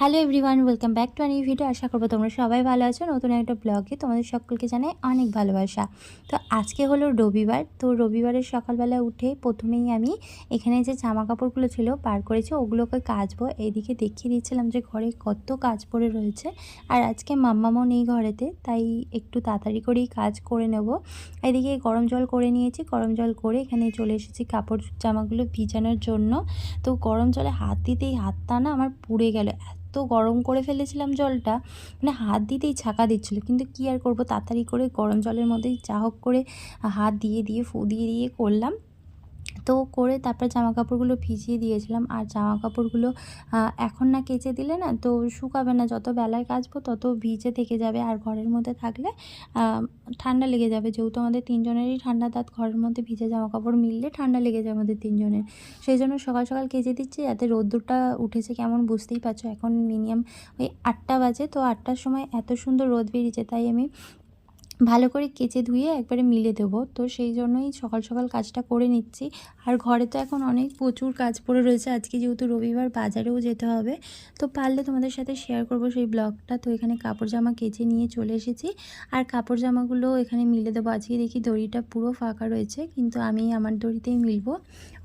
Hello everyone welcome back to আনি video আশা করব তোমরা সবাই ভালো আছো। নতুন একটা ব্লগে তোমাদের সকলকে জানাই অনেক ভালোবাসা। তো আজকে হলো রবিবার। তো রবিবারের সকালবেলা উঠে প্রথমেই আমি এখানে যে জামা কাপড়গুলো ছিল পার করেছি, ওগুলোকে কাচবো। এইদিকে দেখিয়ে দিয়েছিলাম যে ঘরে কত কাজ পড়ে রয়েছে। আর আজকে মাম্মামও নেই ঘরেতে, তাই একটু তাড়াতাড়ি করেই কাজ করে নেব। এদিকে গরম জল করে নিয়েছি। গরম জল করে এখানে চলে এসেছি কাপড় জামাগুলো ভিজানোর জন্য। তো গরম জলে হাত দিতেই হাতটা না আমার পুড়ে গেল। গরম করে ফেলেছিলাম জলটা মানে হাত দিতেই ছাকা দিচ্ছিল। কিন্তু কি আর করব, তাড়াতাড়ি করে গরম জলের মধ্যেই চাহক হোক করে হাত দিয়ে দিয়ে, ফু দিয়ে দিয়ে করলাম। তো করে তারপর জামা কাপড়গুলো ভিজিয়ে দিয়েছিলাম। আর জামা কাপড়গুলো এখন না কেচে দিলে না তো শুকাবে না। যত বেলায় কাচবো তত ভিজে থেকে যাবে। আর ঘরের মধ্যে থাকলে ঠান্ডা লেগে যাবে। যেহেতু আমাদের তিনজনেরই ঠান্ডা দাঁত, ঘরের মধ্যে ভিজে জামা কাপড় মিললে ঠান্ডা লেগে যায় আমাদের তিনজনের। সেই জন্য সকাল সকাল কেচে দিচ্ছি যাতে রোদ্দুরটা উঠেছে কেমন বুঝতেই পারছ। এখন মিনিমাম ওই আটটা বাজে। তো আটটার সময় এত সুন্দর রোদ বেরিয়েছে। তাই আমি ভালো করে কেচে ধুয়ে একবারে মিলে দেবো। তো সেই জন্যই সকাল সকাল কাজটা করে নিচ্ছি। আর ঘরে তো এখন অনেক প্রচুর কাজ পড়ে রয়েছে। আজকে যেহেতু রবিবার বাজারেও যেতে হবে। তো পারলে তোমাদের সাথে শেয়ার করব সেই ব্লগটা তো এখানে কাপড় জামা কেচে নিয়ে চলে এসেছি। আর কাপড় জামাগুলো এখানে মিলে দেবো। আজকে দেখি দড়িটা পুরো ফাঁকা রয়েছে, কিন্তু আমি আমার দড়িতেই মিলবো।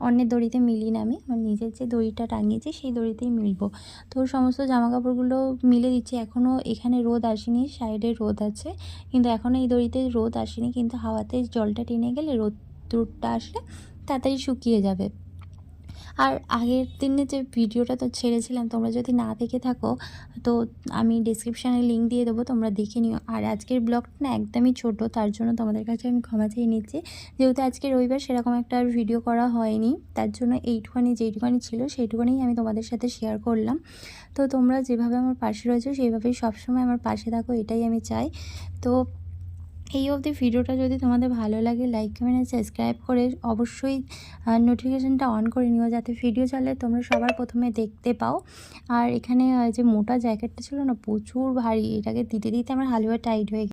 অন্যের দড়িতে মিলি না আমি, আমার নিজের যে দড়িটা টাঙিয়েছি সেই দড়িতেই মিলবো। তো সমস্ত জামা কাপড়গুলো মিলে দিচ্ছি। এখনও এখানে রোদ আসেনি সাইডে রোদ আছে। কিন্তু এখনও এই দড়িতে রোদ আসেনি, কিন্তু হাওয়াতে জলটা টেনে গেলে রোদ রোদটা আসলে তাড়াতাড়ি শুকিয়ে যাবে। আর আগের দিনে যে ভিডিওটা তো ছেড়েছিলাম, তোমরা যদি না দেখে থাকো, তো আমি ডিসক্রিপশানে লিঙ্ক দিয়ে দেবো, তোমরা দেখে নিও। আর আজকের ব্লগটা না একদমই ছোট, তার জন্য তোমাদের কাছে আমি ক্ষমা চেয়ে নিচ্ছি। যেহেতু আজকে রবিবার, সেরকম একটা ভিডিও করা হয়নি, তার জন্য এইটুখানি, যেইটুখানি ছিল, সেইটুখানি আমি তোমাদের সাথে শেয়ার করলাম। তো তোমরা যেভাবে আমার পাশে রয়েছো, সেইভাবেই সবসময় আমার পাশে থাকো, এটাই আমি চাই। তো এই অবধি ভিডিওটা যদি তোমাদের ভালো লাগে লাইক কমেন্ট সাবস্ক্রাইব করে অবশ্যই নোটিফিকেশানটা অন করে নিও যাতে ভিডিও চালে, তোমরা সবার প্রথমে দেখতে পাও। আর এখানে যে মোটা জ্যাকেটটা ছিল না, প্রচুর ভারী, এটাকে দিতে দিতে আমার হালুয়া টাইট হয়ে